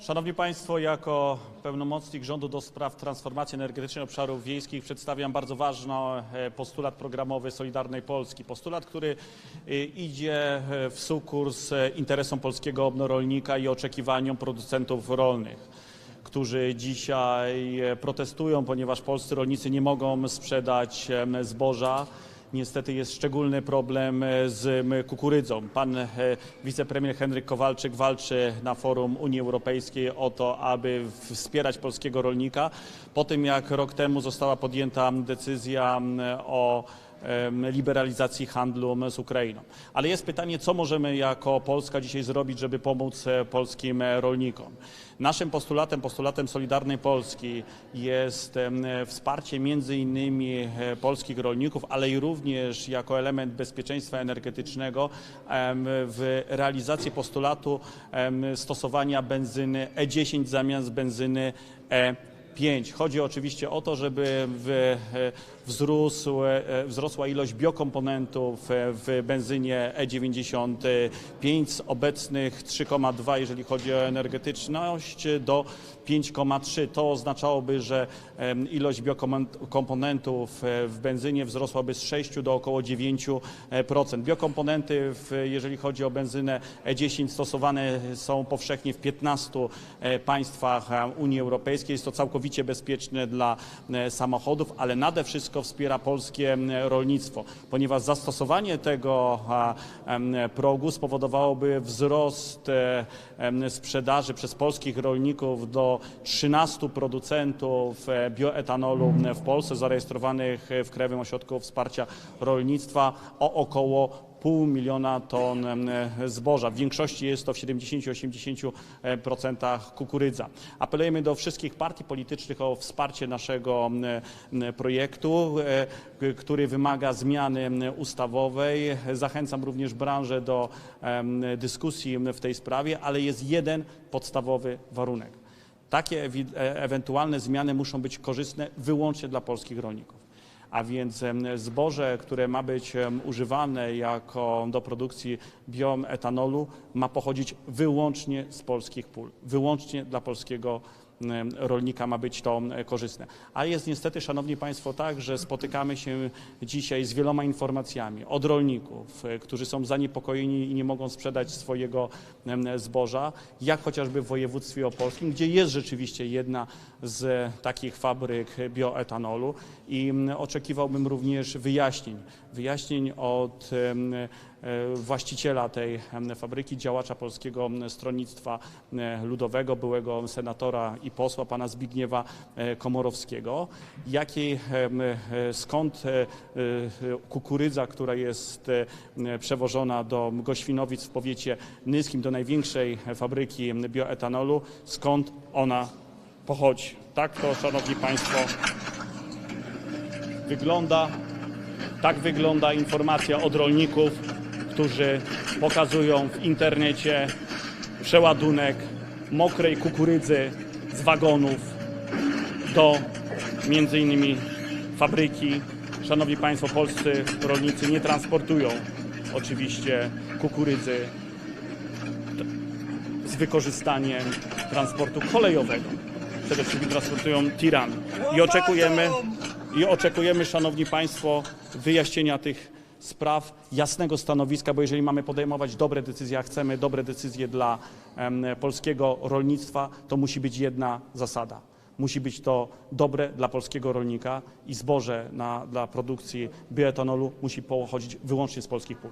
Szanowni Państwo, jako pełnomocnik rządu do spraw transformacji energetycznej obszarów wiejskich przedstawiam bardzo ważny e, postulat programowy Solidarnej Polski. Postulat, który e, idzie e, w sukurs interesom polskiego rolnika i oczekiwaniom producentów rolnych którzy dzisiaj protestują, ponieważ polscy rolnicy nie mogą sprzedać zboża. Niestety jest szczególny problem e, z kukurydzą. Pan e, wicepremier Henryk Kowalczyk walczy na forum Unii Europejskiej o to, aby wspierać polskiego rolnika. Po tym jak rok temu została podjęta decyzja o liberalizacji handlu z Ukrainą. Ale jest pytanie, co możemy jako Polska dzisiaj zrobić, żeby pomóc e, polskim e, rolnikom. Naszym postulatem, postulatem Solidarnej Polski jest wsparcie między innymi e, polskich rolników, ale i również jako element bezpieczeństwa energetycznego w realizacji postulatu stosowania benzyny E10 zamiast benzyny E 5. Chodzi oczywiście o to, żeby e, wzrósł, e, wzrosła ilość biokomponentów e, w benzynie E95 z obecnych 3,2, jeżeli chodzi o energetyczność, do 5,3. To oznaczałoby, że ilość biokomponentów w benzynie wzrosłaby z 6 do około 9%. Biokomponenty, w, jeżeli chodzi o benzynę E10, stosowane są powszechnie w 15 e, państwach Unii Europejskiej. Jest to całkowicie bezpieczne dla e, samochodów, ale nade wszystko wspiera polskie rolnictwo, ponieważ zastosowanie tego progu spowodowałoby wzrost e, sprzedaży przez polskich rolników do 13 producentów e, bioetanolu w Polsce zarejestrowanych w Krajowym Ośrodku Wsparcia Rolnictwa o około pół miliona ton zboża. W większości jest to w 70-80% kukurydza. Apelujemy do wszystkich partii politycznych o wsparcie naszego projektu, e, który wymaga zmiany ustawowej. Zachęcam również branżę do dyskusji w tej sprawie, ale jest jeden podstawowy warunek. Takie e- ewentualne zmiany muszą być korzystne wyłącznie dla polskich rolników. A więc zboże, które ma być używane jako do produkcji bioetanolu, ma pochodzić wyłącznie z polskich pól, wyłącznie dla polskiego rolnika ma być to em, korzystne. A jest niestety, Szanowni Państwo, tak, że spotykamy się dzisiaj z wieloma informacjami od rolników, e, którzy są zaniepokojeni i nie mogą sprzedać swojego zboża, jak chociażby w województwie opolskim, gdzie jest rzeczywiście jedna z takich fabryk bioetanolu i mm, oczekiwałbym również wyjaśnień, wyjaśnień od e, właściciela tej fabryki, działacza Polskiego Stronnictwa e, Ludowego, byłego senatora i posła pana Zbigniewa e, Komorowskiego, jakiej, e, skąd e, e, kukurydza, która jest e, przewożona do Goświnowic w powiecie nyskim, do największej fabryki bioetanolu, skąd ona pochodzi. Tak to, Szanowni Państwo, wygląda. Tak wygląda informacja od rolników, którzy pokazują w internecie przeładunek mokrej kukurydzy z wagonów do między innymi fabryki. Szanowni Państwo, polscy rolnicy nie transportują oczywiście kukurydzy z wykorzystaniem transportu kolejowego. Przede wszystkim transportują tiran. I oczekujemy, i oczekujemy, Szanowni Państwo, wyjaśnienia tych spraw, jasnego stanowiska, bo jeżeli mamy podejmować dobre decyzje, a chcemy dobre decyzje dla polskiego rolnictwa, to musi być jedna zasada. Musi być to dobre dla polskiego rolnika i zboże na, dla produkcji bioetanolu musi pochodzić wyłącznie z polskich pól.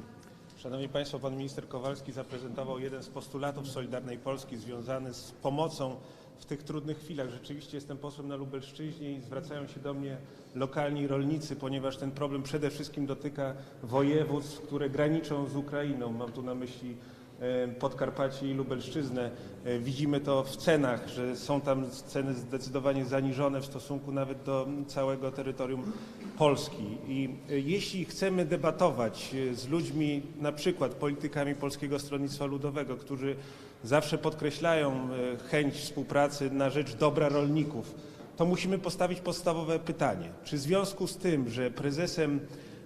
Szanowni Państwo, pan minister Kowalski zaprezentował jeden z postulatów Solidarnej Polski związany z pomocą w tych trudnych chwilach. Rzeczywiście jestem posłem na Lubelszczyźnie i zwracają się do mnie lokalni rolnicy, ponieważ ten problem przede wszystkim dotyka województw, które graniczą z Ukrainą. Mam tu na myśli e, Podkarpacie i Lubelszczyznę. E, Widzimy to w cenach, że są tam ceny zdecydowanie zaniżone w stosunku nawet do całego terytorium Polski. I e, jeśli chcemy debatować z ludźmi, na przykład politykami Polskiego Stronnictwa Ludowego, którzy zawsze podkreślają e, chęć współpracy na rzecz dobra rolników, to musimy postawić podstawowe pytanie. Czy w związku z tym, że prezesem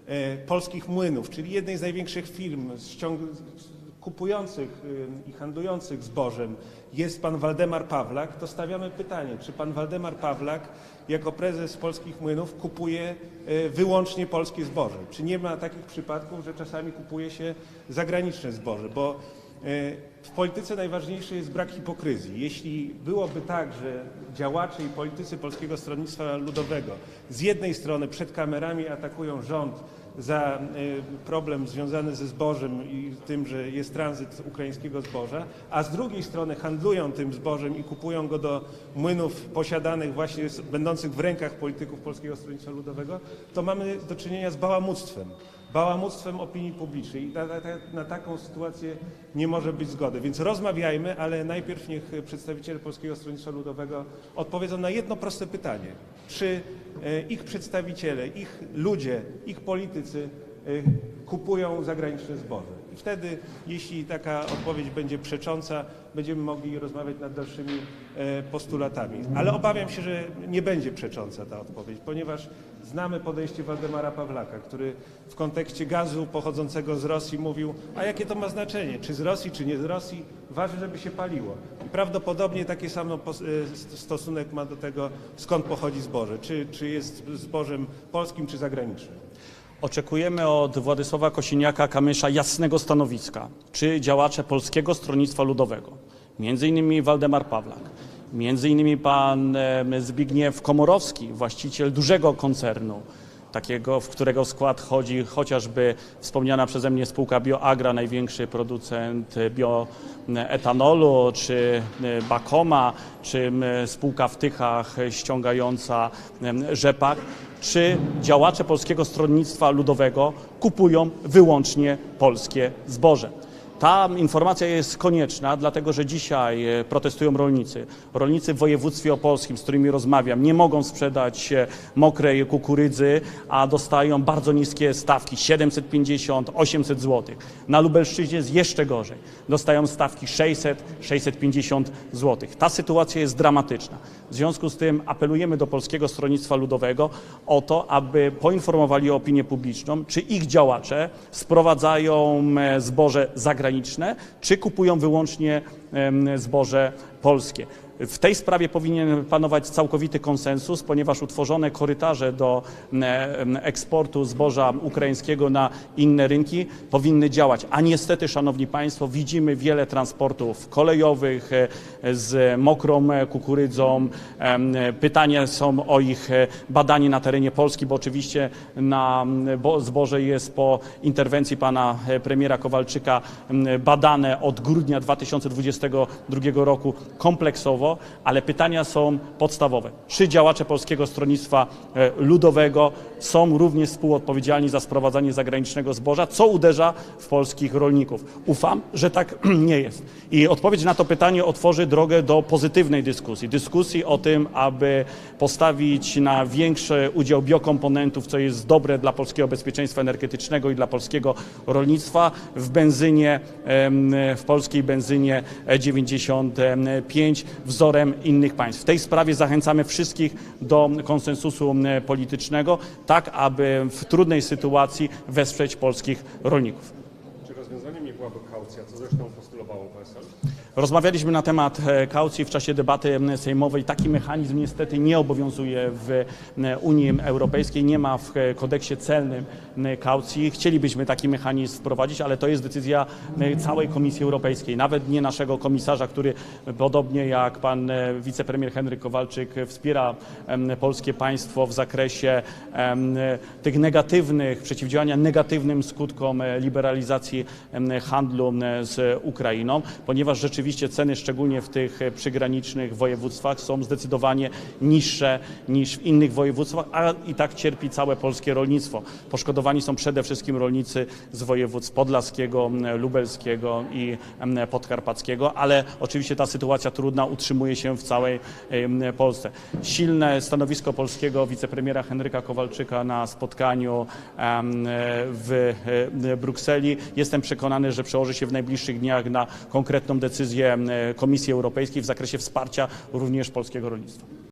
e, polskich młynów, czyli jednej z największych firm kupujących y, i handlujących zbożem jest pan Waldemar Pawlak, to stawiamy pytanie, czy pan Waldemar Pawlak jako prezes polskich młynów kupuje wyłącznie polskie zboże? Czy nie ma takich przypadków, że czasami kupuje się zagraniczne zboże? Bo w polityce najważniejszy jest brak hipokryzji. Jeśli byłoby tak, że działacze i politycy Polskiego Stronnictwa Ludowego z jednej strony przed kamerami atakują rząd za y, problem związany ze zbożem i tym, że jest tranzyt ukraińskiego zboża, a z drugiej strony handlują tym zbożem i kupują go do młynów posiadanych właśnie, będących w rękach polityków Polskiego Stronnictwa Ludowego, to mamy do czynienia z bałamuctwem. Bałamuctwem opinii publicznej. Na, na, na taką sytuację nie może być zgody. Więc rozmawiajmy, ale najpierw niech przedstawiciele Polskiego Stronnictwa Ludowego odpowiedzą na jedno proste pytanie. Czy e, ich przedstawiciele, ich ludzie, ich politycy e, kupują zagraniczne zboże? Wtedy, jeśli taka odpowiedź będzie przecząca, będziemy mogli rozmawiać nad dalszymi e, postulatami. Ale obawiam się, że nie będzie przecząca ta odpowiedź, ponieważ znamy podejście Waldemara Pawlaka, który w kontekście gazu pochodzącego z Rosji mówił, a jakie to ma znaczenie, czy z Rosji, czy nie z Rosji, ważne, żeby się paliło. I prawdopodobnie taki sam pos- e, st- stosunek ma do tego, skąd pochodzi zboże, czy, czy jest zbożem polskim, czy zagranicznym. Oczekujemy od Władysława Kosiniaka-Kamysza jasnego stanowiska, czy działacze Polskiego Stronnictwa Ludowego, między innymi Waldemar Pawlak, między innymi pan Zbigniew Komorowski, właściciel dużego koncernu, takiego, w którego skład chodzi chociażby wspomniana przeze mnie spółka BioAgra, największy producent bioetanolu, czy e, Bakoma, czy spółka w Tychach ściągająca rzepak, czy działacze Polskiego Stronnictwa Ludowego kupują wyłącznie polskie zboże. Ta informacja jest konieczna, dlatego że dzisiaj e, protestują rolnicy. Rolnicy w województwie opolskim, z którymi rozmawiam, nie mogą sprzedać e, mokrej kukurydzy, a dostają bardzo niskie stawki 750, 800 zł. Na Lubelszczyźnie jest jeszcze gorzej. Dostają stawki 600, 650 zł. Ta sytuacja jest dramatyczna. W związku z tym apelujemy do Polskiego Stronnictwa Ludowego o to, aby poinformowali opinię publiczną, czy ich działacze sprowadzają e, zboże zagraniczne, czy kupują wyłącznie zboże polskie. W tej sprawie powinien panować całkowity konsensus, ponieważ utworzone korytarze do eksportu zboża ukraińskiego na inne rynki powinny działać. A niestety, szanowni państwo, widzimy wiele transportów kolejowych e, z mokrą e, kukurydzą. Pytania są o ich e, badanie na terenie Polski, bo oczywiście na zboże jest po interwencji pana premiera Kowalczyka badane od grudnia 2022 roku kompleksowo, ale pytania są podstawowe. Czy działacze Polskiego Stronnictwa e, Ludowego są również współodpowiedzialni za sprowadzanie zagranicznego zboża, co uderza w polskich rolników? Ufam, że tak nie jest. I odpowiedź na to pytanie otworzy drogę do pozytywnej dyskusji. Dyskusji o tym, aby postawić na większy udział biokomponentów, co jest dobre dla polskiego bezpieczeństwa energetycznego i dla polskiego rolnictwa w benzynie, w polskiej benzynie 95 wzorem innych państw. W tej sprawie zachęcamy wszystkich do konsensusu politycznego, tak aby w trudnej sytuacji wesprzeć polskich rolników. Czy rozwiązaniem nie byłaby kaucja, co zresztą postulowało PSL? Rozmawialiśmy na temat e, kaucji w czasie debaty m, sejmowej. Taki mechanizm niestety nie obowiązuje w m, Unii Europejskiej, nie ma w e, kodeksie celnym kaucji. Chcielibyśmy taki mechanizm wprowadzić, ale to jest decyzja całej Komisji Europejskiej, nawet nie naszego komisarza, który e, podobnie jak pan e, wicepremier Henryk Kowalczyk e, wspiera polskie państwo w zakresie tych negatywnych, przeciwdziałania negatywnym skutkom e, liberalizacji handlu z Ukrainą, ponieważ rzeczywiście ceny, szczególnie w tych e, przygranicznych województwach, są zdecydowanie niższe niż w innych województwach, a i tak cierpi całe polskie rolnictwo. Poszkodowani są przede wszystkim rolnicy z województw podlaskiego, lubelskiego i podkarpackiego, ale oczywiście ta sytuacja trudna utrzymuje się w całej Polsce. Silne stanowisko polskiego wicepremiera Henryka Kowalczyka na spotkaniu em, w e, Brukseli. Jestem przekonany, że przełoży się w najbliższych dniach na konkretną decyzję em, Komisji Europejskiej w zakresie wsparcia również polskiego rolnictwa.